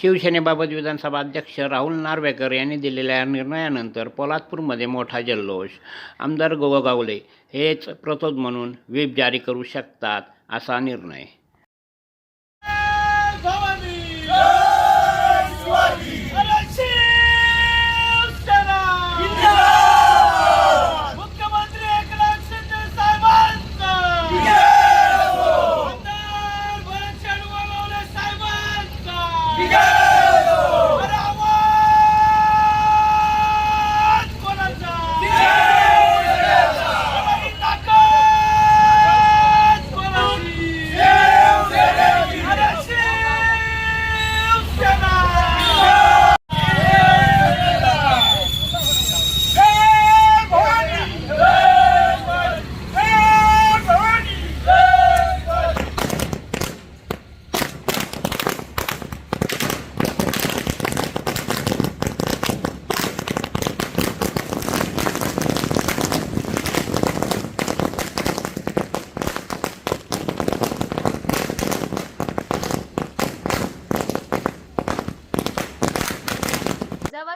शिवसेनेबाबत विधानसभा अध्यक्ष राहुल नार्वेकर यांनी दिलेल्या निर्णयानंतर पोलादपूरमध्ये मोठा जल्लोष. आमदार गोगावले हेच प्रतोद म्हणून व्हीप जारी करू शकतात असा निर्णय.